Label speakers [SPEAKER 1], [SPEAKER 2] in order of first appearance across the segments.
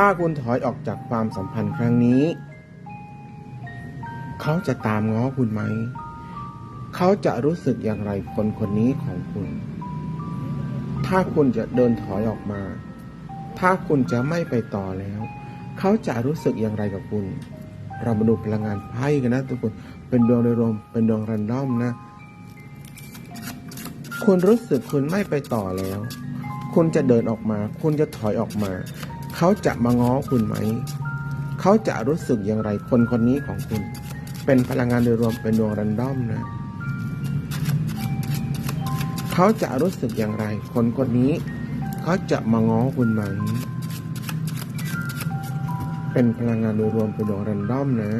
[SPEAKER 1] ถ้าคุณถอยออกจากความสัมพันธ์ครั้งนี้ เขาจะตามง้อคุณไหม เขาจะรู้สึกอย่างไรคนคนนี้ของคุณ ถ้าคุณจะเดินถอยออกมา ถ้าคุณจะไม่ไปต่อแล้ว เขาจะรู้สึกอย่างไรกับคุณ เรามาดูพลังงานไพ่กันนะทุกคน เป็นดวงโดยรวม เป็นดวงรันดอมนะ คุณรู้สึกคุณไม่ไปต่อแล้ว คุณจะเดินออกมา คุณจะถอยออกมา เขาจะมาง้อคุณไหม เขาจะรู้สึกอย่างไรคนคนนี้ของคุณ เป็นพลังงานโดยรวมเป็นดวงรันดอมนะ เขาจะรู้สึกอย่างไร คนคนนี้ เขาจะมาง้อคุณไหม เป็นพลังงานโดยรวมเป็นดวงรันดอมนะ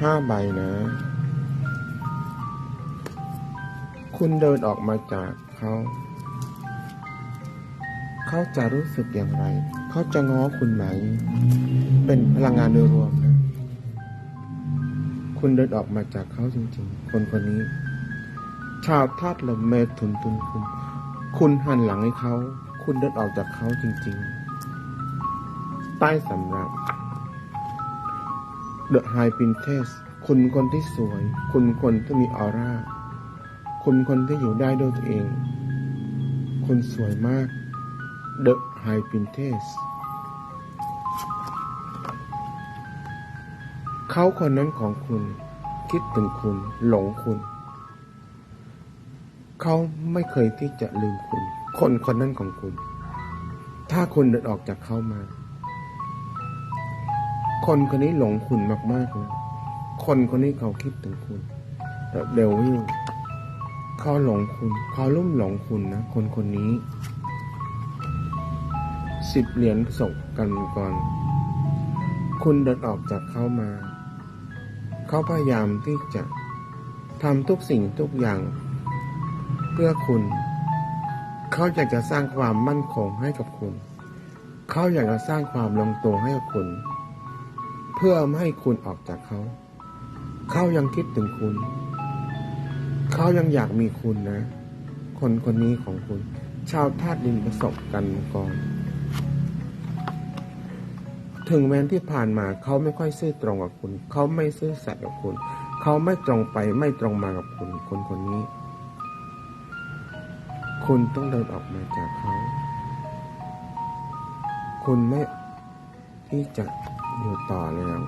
[SPEAKER 1] ห้าใบนะ คุณเดินออกมาจากเขา เขาจะรู้สึกอย่างไร เขาจะง้อคุณไหม เป็นพลังงานโดยรวมนะ คุณเดินออกมาจากเขาจริงๆ คนคนนี้ ชาวธาตุลมเมถุนตุนคุม คุณหันหลังให้เขา คุณเดินออกจากเขาจริงๆ ใต้สำรับ The High Princess คุณคนที่สวย คุณคนที่มีออร่า คุณคนที่อยู่ได้ด้วยตัวเองคุณสวยมาก The High Princess เขาคนนั้นของคุณ คิดถึงคุณ หลงคุณ เขาไม่เคยที่จะลืมคุณ คนคนนั้นของคุณ ถ้าคุณเดินออกจากเขามา คนคนนี้หลงคุณมากๆเลยคนคนนี้เขาคิดถึงคุณเดวิล เขาหลงคุณเขาลุ่มหลงคุณนะ คนคนนี้สิบเหรียญส่งกันก่อน คุณเดินออกจากเขามา เขาพยายามที่จะทำทุกสิ่งทุกอย่าง เพื่อคุณ เขาอยากจะสร้างความมั่นคงให้กับคุณ เขาอยากจะสร้างความลงตัวให้กับคุณ เพื่อไม่ให้คุณออกจากเขา เขายังคิดถึงคุณ เขายังอยากมีคุณนะ คนคนนี้ของคุณ ชาวธาตุดินประสบกันก่อน ถึงแม้ที่ผ่านมาเขาไม่ค่อยซื่อตรงกับคุณ เขาไม่ซื่อสัตย์กับคุณ เขาไม่ตรงไปไม่ตรงมากับคุณ คนคนนี้ คุณต้องเดินออกมาจากเขา คุณไม่ที่จะอยู่ต่อแล้ว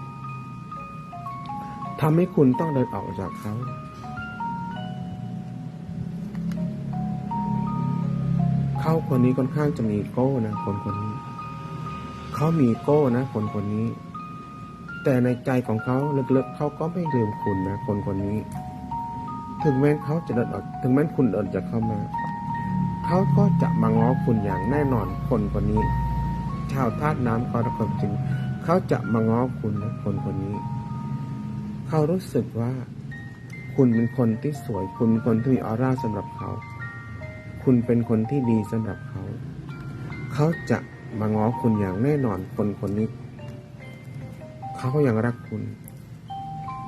[SPEAKER 1] ทำให้คุณต้องเดินออกจากเขา เขาคนนี้ค่อนข้างจะมีโก้นะคนคนนี้ เขามีโก้นะคนคนนี้ แต่ในใจของเขาลึกๆเขาก็ไม่ลืมคุณนะคนคนนี้ ถึงแม้เขาจะเดินออกถึงแม้คุณเดินจากเข้ามา เขาก็จะมาง้อคุณอย่างแน่นอนคนคนนี้ ชาวธาตุน้ำกรกฎจริง เขาจะมาง้อคุณนะคนคนนี้ เขารู้สึกว่า คุณเป็นคนที่สวย คุณเป็นคนที่มีออร่าสำหรับเขา คุณเป็นคนที่ดีสำหรับเขา เขาจะมาง้อคุณอย่างแน่นอนคนคนนี้ เขาก็ยังรักคุณ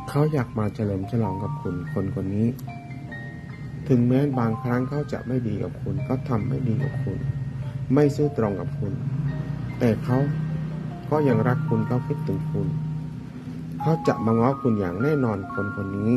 [SPEAKER 1] เขาอยากมาเฉลิมฉลองกับคุณคนคนนี้ ถึงแม้บางครั้งเขาจะไม่ดีกับคุณเขาทำไม่ดีกับคุณ ไม่ซื่อตรงกับคุณ แต่เขาก็ยังรักคุณเขาคิดถึงคุณ เขาจะมาง้อคุณอย่างแน่นอนคนคนนี้